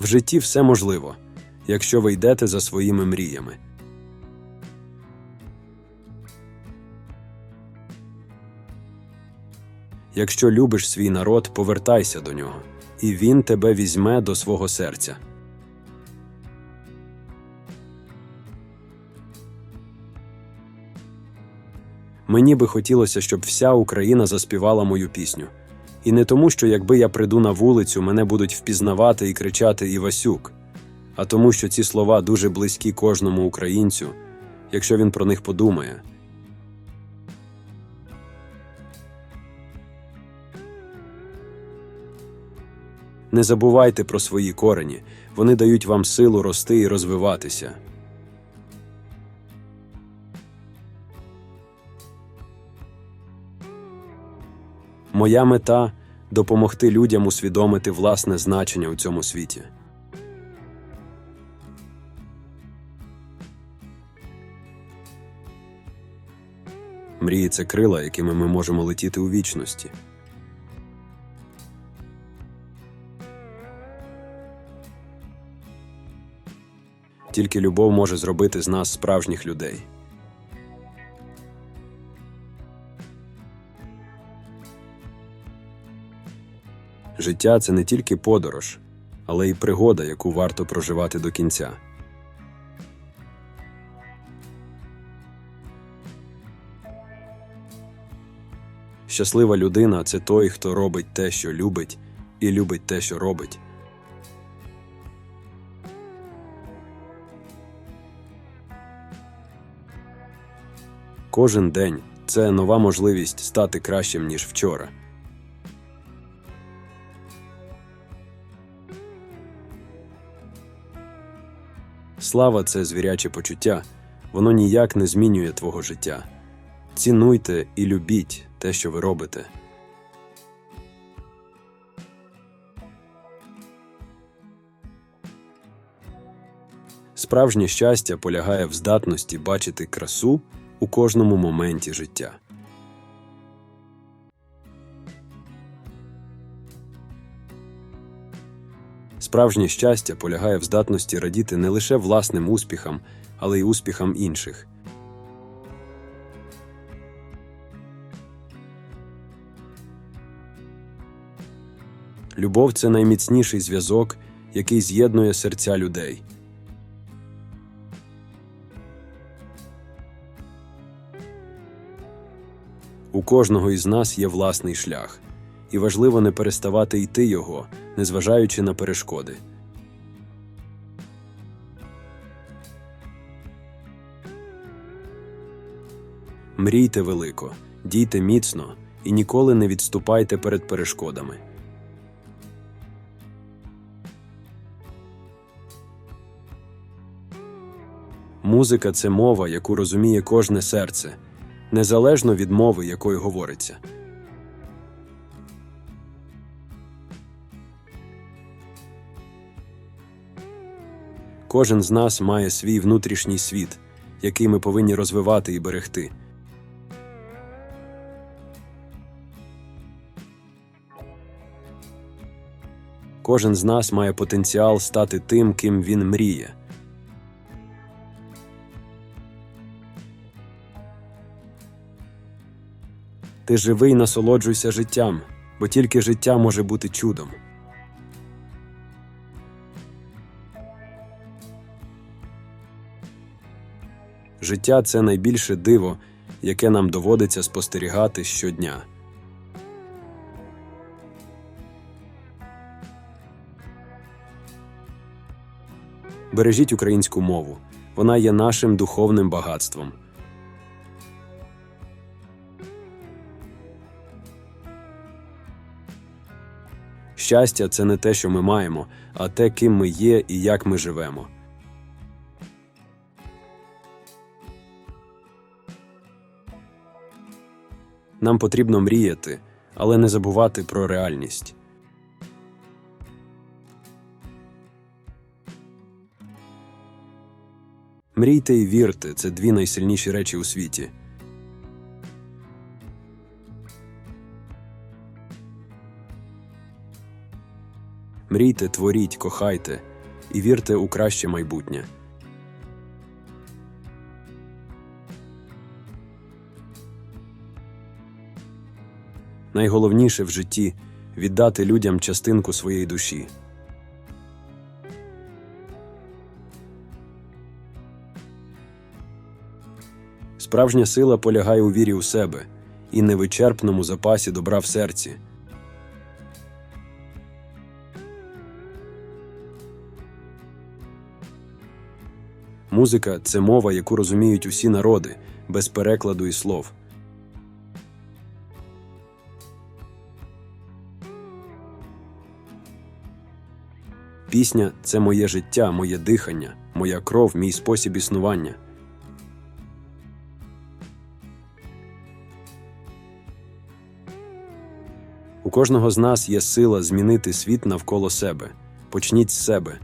В житті все можливо, якщо ви йдете за своїми мріями. Якщо любиш свій народ, повертайся до нього, і він тебе візьме до свого серця. Мені би хотілося, щоб вся Україна заспівала мою пісню. І не тому, що якби я прийду на вулицю, мене будуть впізнавати і кричати Івасюк, а тому, що ці слова дуже близькі кожному українцю, якщо він про них подумає. Не забувайте про свої корені, вони дають вам силу рости і розвиватися. Моя мета допомогти людям усвідомити власне значення у цьому світі. Мрії це крила, якими ми можемо летіти у вічності. Тільки любов може зробити з нас справжніх людей. Життя це не тільки подорож, але й пригода, яку варто проживати до кінця. Щаслива людина це той, хто робить те, що любить, і любить те, що робить. Кожен день це нова можливість стати кращим, ніж вчора. Слава це звіряче почуття, воно ніяк не змінює твого життя. Цінуйте і любіть те, що ви робите. Справжнє щастя полягає в здатності бачити красу у кожному моменті життя. Справжнє щастя полягає в здатності радіти не лише власним успіхам, але й успіхам інших. Любов це найміцніший зв'язок, який з'єднує серця людей. У кожного із нас є власний шлях, і важливо не переставати йти його, незважаючи на перешкоди. Мрійте велико, дійте міцно і ніколи не відступайте перед перешкодами. Музика це мова, яку розуміє кожне серце, незалежно від мови, якою говориться. Кожен з нас має свій внутрішній світ, який ми повинні розвивати і берегти. Кожен з нас має потенціал стати тим, ким він мріє. Ти живий, насолоджуйся життям, бо тільки життя може бути чудом. Життя це найбільше диво, яке нам доводиться спостерігати щодня. Бережіть українську мову. Вона є нашим духовним багатством. Щастя це не те, що ми маємо, а те, ким ми є і як ми живемо. Нам потрібно мріяти, але не забувати про реальність. Мрійте і вірте це дві найсильніші речі у світі. Мрійте, творіть, кохайте і вірте у краще майбутнє. Найголовніше в житті віддати людям частинку своєї душі. Справжня сила полягає у вірі у себе і невичерпному запасі добра в серці. Музика це мова, яку розуміють усі народи, без перекладу і слов. Пісня це моє життя, моє дихання, моя кров, мій спосіб існування. У кожного з нас є сила змінити світ навколо себе. Почніть з себе.